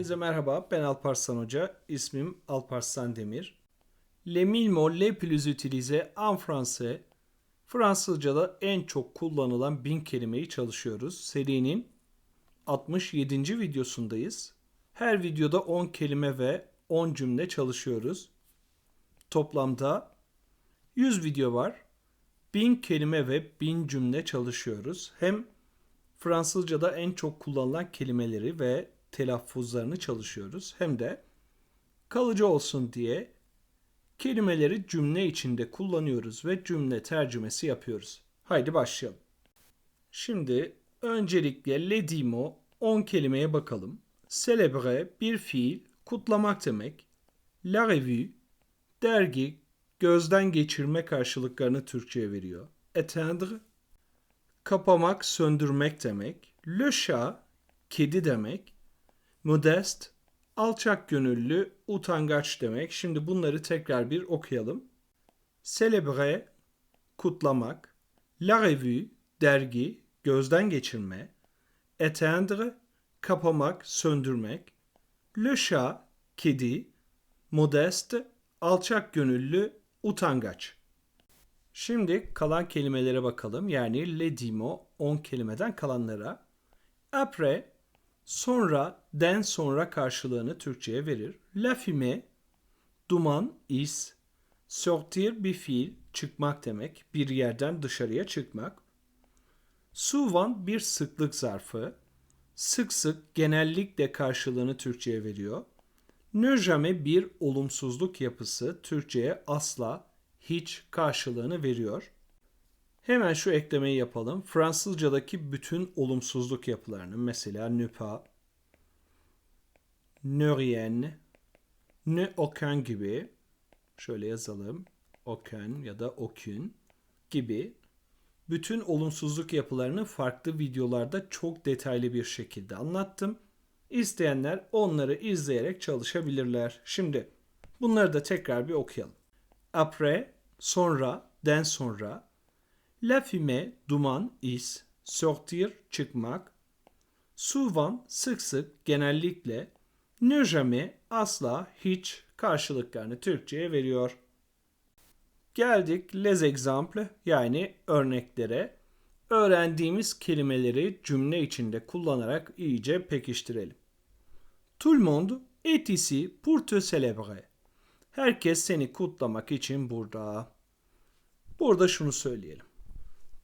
Herkese merhaba, ben Alparslan Hoca, ismim Alparslan Demir. Les mille mots les plus utilisés en français, Fransızca'da en çok kullanılan bin kelimeyi çalışıyoruz. Serinin 67. videosundayız. Her videoda 10 kelime ve 10 cümle çalışıyoruz. Toplamda 100 video var. 1000 kelime ve 1000 cümle çalışıyoruz. Hem Fransızca'da en çok kullanılan kelimeleri ve telaffuzlarını çalışıyoruz. Hem de kalıcı olsun diye kelimeleri cümle içinde kullanıyoruz ve cümle tercümesi yapıyoruz. Haydi başlayalım. Şimdi öncelikle le dimo 10 kelimeye bakalım. Celebre bir fiil, kutlamak demek. La revue dergi, gözden geçirme karşılıklarını Türkçe'ye veriyor. Éteindre kapamak, söndürmek demek. Le chat kedi demek. Modeste alçak gönüllü, utangaç demek. Şimdi bunları tekrar bir okuyalım. Célébrer kutlamak. La revue dergi, gözden geçirme. Éteindre kapamak, söndürmek. Le chat kedi. Modeste alçak gönüllü, utangaç. Şimdi kalan kelimelere bakalım. Yani le dimo 10 kelimeden kalanlara. Après sonra den sonra karşılığını Türkçe'ye verir. La fumée duman, is. Sortir bir fiil, çıkmak demek. Bir yerden dışarıya çıkmak. Souvent bir sıklık zarfı. Sık sık genellikle karşılığını Türkçe'ye veriyor. Ne jamais bir olumsuzluk yapısı Türkçe'ye asla hiç karşılığını veriyor. Hemen şu eklemeyi yapalım. Fransızcadaki bütün olumsuzluk yapılarını mesela ne pas, ne rien, ne aucun gibi şöyle yazalım. Aucun ya da aucun gibi bütün olumsuzluk yapılarını farklı videolarda çok detaylı bir şekilde anlattım. İsteyenler onları izleyerek çalışabilirler. Şimdi bunları da tekrar bir okuyalım. Après, sonra, den sonra. La fumée, duman, is. Sortir, çıkmak. Souvent, sık sık, genellikle. Ne jamais, asla, hiç karşılıklarını Türkçe'ye veriyor. Geldik les exemples yani örneklere. Öğrendiğimiz kelimeleri cümle içinde kullanarak iyice pekiştirelim. Tout le monde est ici pour te célébrer. Herkes seni kutlamak için burada. Burada şunu söyleyelim.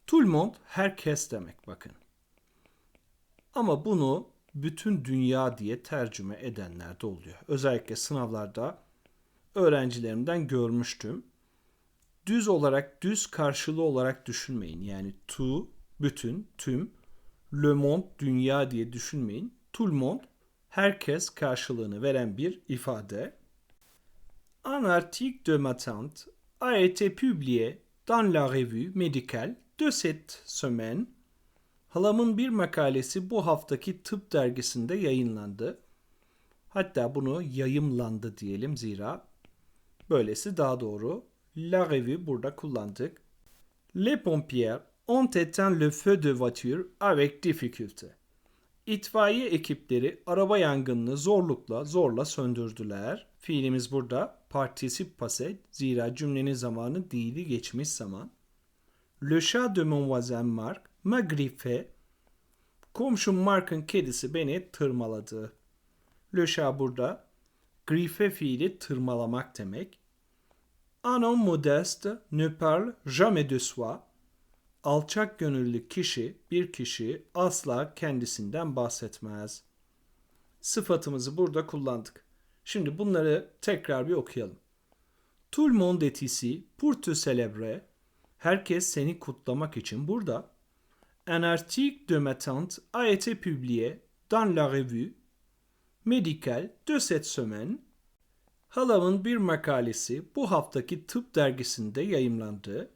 Tout herkes demek bakın. Ama bunu bütün dünya diye tercüme edenler de oluyor. Özellikle sınavlarda öğrencilerimden görmüştüm. Düz olarak, düz karşılığı olarak düşünmeyin. Yani tu, bütün, tüm, le monde, dünya diye düşünmeyin. Tout le monde, herkes karşılığını veren bir ifade. Un article de ma tante a été publié dans la revue médicale de cette semaine. Halamın bir makalesi bu haftaki tıp dergisinde yayınlandı. Hatta bunu yayımlandı diyelim zira böylesi daha doğru. La revue burada kullandık. Les pompiers ont éteint le feu de voiture avec difficulté. İtfaiye ekipleri araba yangınını zorlukla zorla söndürdüler. Fiilimiz burada partisip passé zira cümlenin zamanı değili geçmiş zaman. Le chat de mon voisin Marc m'a griffé. Komşum Mark'ın kedisi beni tırmaladı. Le chat burada griffe fiili tırmalamak demek. Homme modeste ne parle jamais de soi. Alçak gönüllü kişi, bir kişi asla kendisinden bahsetmez. Sıfatımızı burada kullandık. Şimdi bunları tekrar bir okuyalım. Tout le monde est ici pour te célébrer. Herkes seni kutlamak için burada. Un article de ma tante a été publié dans la revue médicale de cette semaine. Halamın bir makalesi bu haftaki tıp dergisinde yayımlandı.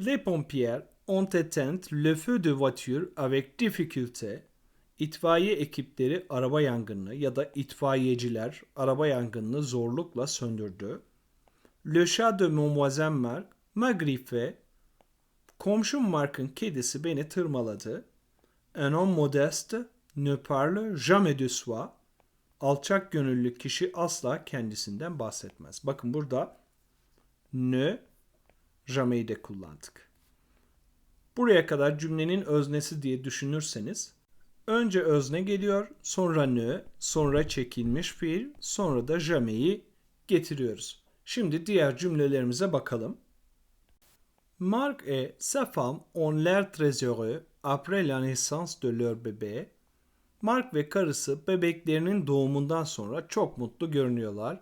Les pompiers ont éteint le feu de voiture avec difficulté. İtfaiye ekipleri araba yangınını ya da itfaiyeciler araba yangınını zorlukla söndürdü. Le chat de mon voisin Marc m'a griffé. Komşum Mark'ın kedisi beni tırmaladı. Un homme modeste ne parle jamais de soi. Alçak gönüllü kişi asla kendisinden bahsetmez. Bakın burada ne jamais de kullandık. Buraya kadar cümlenin öznesi diye düşünürseniz önce özne geliyor, sonra ne, sonra çekilmiş fiil, sonra da jamais'i getiriyoruz. Şimdi diğer cümlelerimize bakalım. Marc et sa femme ont l'air très heureux après la naissance de leur bébé. Mark ve karısı bebeklerinin doğumundan sonra çok mutlu görünüyorlar.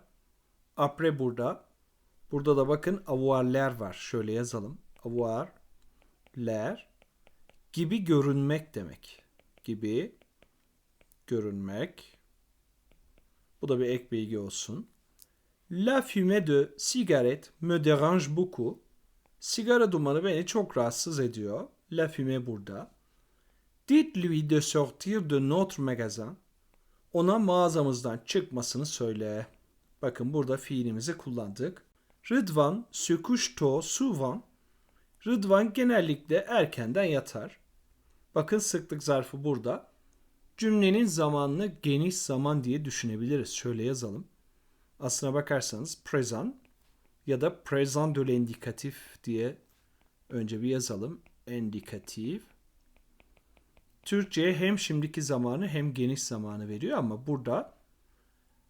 Après burada. Burada da bakın avoirler var. Şöyle yazalım. Avoir, ler gibi görünmek demek. Gibi görünmek. Bu da bir ek bilgi olsun. La fumée de cigarette me dérange beaucoup. Sigara dumanı beni çok rahatsız ediyor. La fumée burada. Dites-lui de sortir de notre magasin. Ona mağazamızdan çıkmasını söyle. Bakın burada fiilimizi kullandık. Rıdvan tôt souvent. Rıdvan genellikle erkenden yatar. Bakın sıklık zarfı burada. Cümlenin zamanını geniş zaman diye düşünebiliriz. Şöyle yazalım. Aslına bakarsanız present ya da présent de l'indikatif diye önce bir yazalım. Indikatif. Türkçe'ye hem şimdiki zamanı hem geniş zamanı veriyor ama burada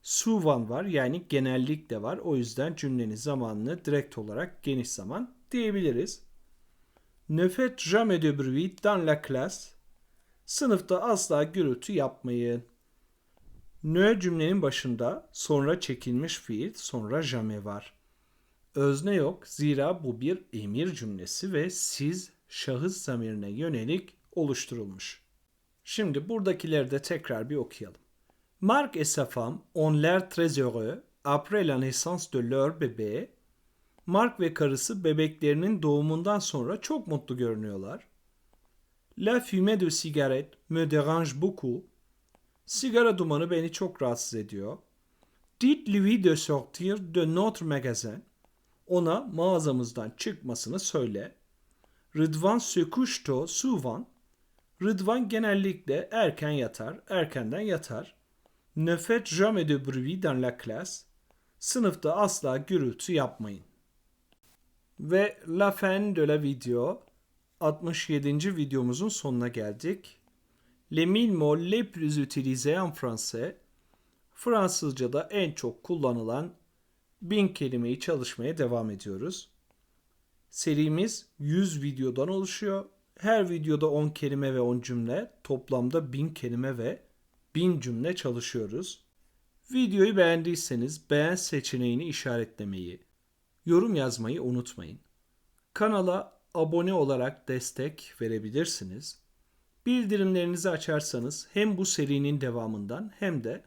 suvan var yani genellik de var. O yüzden cümlenin zamanını direkt olarak geniş zaman diyebiliriz. Ne faites jamais de bruit dans la classe. Sınıfta asla gürültü yapmayın. Ne cümlenin başında sonra çekilmiş fiil sonra jamais var. Özne yok zira bu bir emir cümlesi ve siz şahıs zamirine yönelik oluşturulmuş. Şimdi buradakileri de tekrar bir okuyalım. Marc et sa femme ont l'air très heureux après la naissance de leur bébé. Mark ve karısı bebeklerinin doğumundan sonra çok mutlu görünüyorlar. La fumée de cigarette me dérange beaucoup. Sigara dumanı beni çok rahatsız ediyor. Dites-lui de sortir de notre magasin. Ona mağazamızdan çıkmasını söyle. Rıdvan tôt souvent. Rıdvan genellikle erken yatar, erkenden yatar. Ne faites jamais de bruit dans la classe. Sınıfta asla gürültü yapmayın. Ve la fin de la video 67. videomuzun sonuna geldik. Les mille mots les plus utilisés en français Fransızca'da en çok kullanılan bin kelimeyi çalışmaya devam ediyoruz. Serimiz 100 videodan oluşuyor. Her videoda 10 kelime ve 10 cümle, toplamda 1000 kelime ve 1000 cümle çalışıyoruz. Videoyu beğendiyseniz beğen seçeneğini işaretlemeyi, yorum yazmayı unutmayın. Kanala abone olarak destek verebilirsiniz. Bildirimlerinizi açarsanız hem bu serinin devamından hem de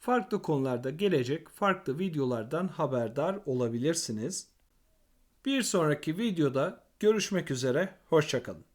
farklı konularda gelecek farklı videolardan haberdar olabilirsiniz. Bir sonraki videoda görüşmek üzere, hoşçakalın.